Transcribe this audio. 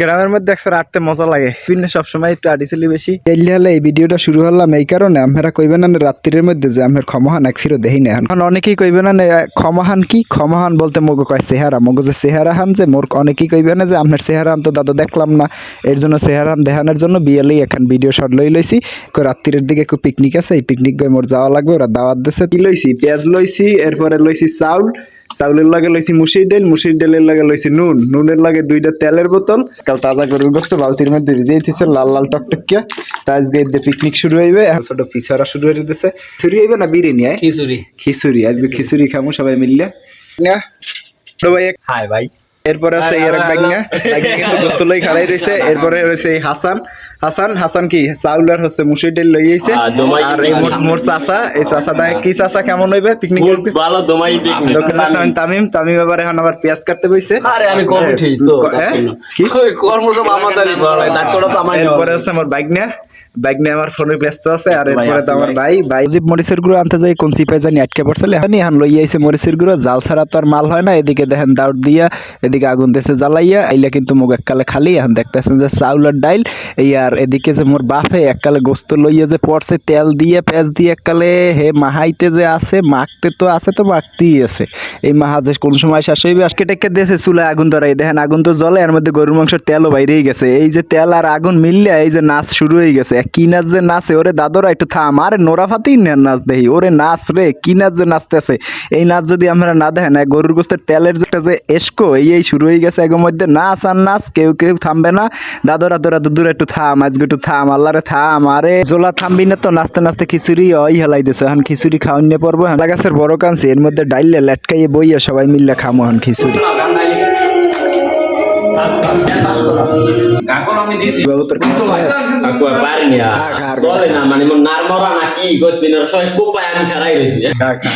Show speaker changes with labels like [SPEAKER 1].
[SPEAKER 1] গ্রামের মধ্যে একসাথে আটতে মজা লাগে। বিভিন্ন সবসময় একটু আডিসিলি বেশি। এলি হলে এই ভিডিওটা শুরু হলাম এই কারণে আপনারা কইবেন না রাত্রির মধ্যে যে আপনার ক্ষমাহান এক ফিরো দেহি না এখন অনেকেই কইবেন না ক্ষমাহান কি? ক্ষমাহান বলতে মগো কয় চেহারা। মগো যে চেহারা হান যে মোর অনেকেই কইবে না যে আপনার চেহারা তো দাদা দেখলাম না। এর জন্য চেহারা দেখানোর জন্য বিয়েলেই এখন ভিডিও শট লই লইছি। রাত্রির দিকে একটু পিকনিক আছে এই পিকনিক গই মোর যাওয়া লাগবে ওরা দাওয়াত দিছে। কি লইছি? পেঁয়াজ লইছি এরপরে লইছি চাউল। চাউলের লাগে লইছি মুসির ডাল মুসির ডালের লাগে লইছি নুন। নুনের লাগে দুইটা তেলের বোতল। কাল তাজা গরুর গোস্ত বালতির মধ্যে ভিজিয়ে দিছে লাল লাল টকটকিয়া তা আজকে পিকনিক শুরু হইবে ছোট পিছারা শুরু হয়ে দিতেছে। খিচুড়ি হইবে না বিরিয়ানি
[SPEAKER 2] খিচুড়ি।
[SPEAKER 1] খিচুড়ি আজকে খিচুড়ি খামু সবাই মিললে না। ভাই
[SPEAKER 2] হাই ভাই।
[SPEAKER 1] এরপরে আছে এক বাগনা। বাগনা কিন্তু গোস্ত লই খাড়াই রইছে এরপরে রইছে এই হাসান। হাসান হাসান কি? চাউলার হচ্ছে মুসির ডাল লই আইছে।
[SPEAKER 2] আর
[SPEAKER 1] এই মোর- মোর চাচা এই চাচাটা কি চাচা কেমন হইবে পিকনিক
[SPEAKER 2] বহুত ভালো দমাই পিকনিক।
[SPEAKER 1] দোকানে তামিম তামিম এবার এখন আবার পেঁয়াজ কাটতে বইছে।
[SPEAKER 2] আরে আমি কম উঠেই তো
[SPEAKER 1] হ্যাঁ? কি?
[SPEAKER 2] ওই কর্ম আমাদেরই করাই ডাক্তারটা তো আমার
[SPEAKER 1] এরপরে হচ্ছে আমার বাইক নিয়ে বাইক নিয়ে আমার ফোনে ব্যস্ত আছে আর এরপরে তো আমার
[SPEAKER 2] ভাই।
[SPEAKER 1] ভাই মরিচের গুঁড়ো আনতে যাই কোন সিপাই জানি আটকে পড়ছিল এখন এখন লই আইছে মরিচের গুঁড়ো জাল ছাড়া তো আর মাল হয় না এদিকে দেখেন দাউট দিয়া এদিকে আগুন দেশে জ্বালাইয়া আইলে কিন্তু মুখ এককালে খালি এখন দেখতেছেন যে চাউলের ডাইল এই আর এদিকে যে মোর বাপে এককালে গোস্ত লইয়া যে পড়ছে তেল দিয়ে পেঁয়াজ দিয়ে এককালে হে মাহাইতে যে আছে মাখতে তো আছে তো মাখতেই আছে এই মাহা যে কোন সময় শেষ হইবে আজকে টেকে দিয়েছে চুলায় আগুন ধরাই দেখেন আগুন তো জ্বলে এর মধ্যে গরুর মাংসের তেলও বাইরেই গেছে এই যে তেল আর আগুন মিললে এই যে নাচ শুরু হয়ে গেছে কি নাচ যে নাচে? ওরে দাদরা, একটু থাম। আরে নোরা ফাতেই নাচ দেখি। ওরে নাচ রে, কি নাচ যে নাচতেছে? এই নাচ যদি আমরা না দেখেন গরুর গোস্তের তেলের যেটা যে এসকো, এই এই শুরু হয়ে গেছে এগোর মধ্যে। নাচ আর নাচ, কেউ কেউ থামবে না। দাদরা, তোরা দূরে একটু থাম, আজকে একটু থাম, আল্লাহরে থাম। আরে জোলা থামবি না তো, নাচতে নাচতে খিচুড়ি ওই হেলাই দিছে। এখন খিচুড়ি খাওয়ান নিয়ে পড়ব হাঁটা গাছের বড় কানছি, এর মধ্যে ডাইলে লেটকাইয়ে বইয়া সবাই মিললে খামো এখন খিচুড়ি।
[SPEAKER 2] মানে মোর নারমরা নাকি না সবাই কোপায় আমি ছাড়াই রইছি
[SPEAKER 1] খা, খা।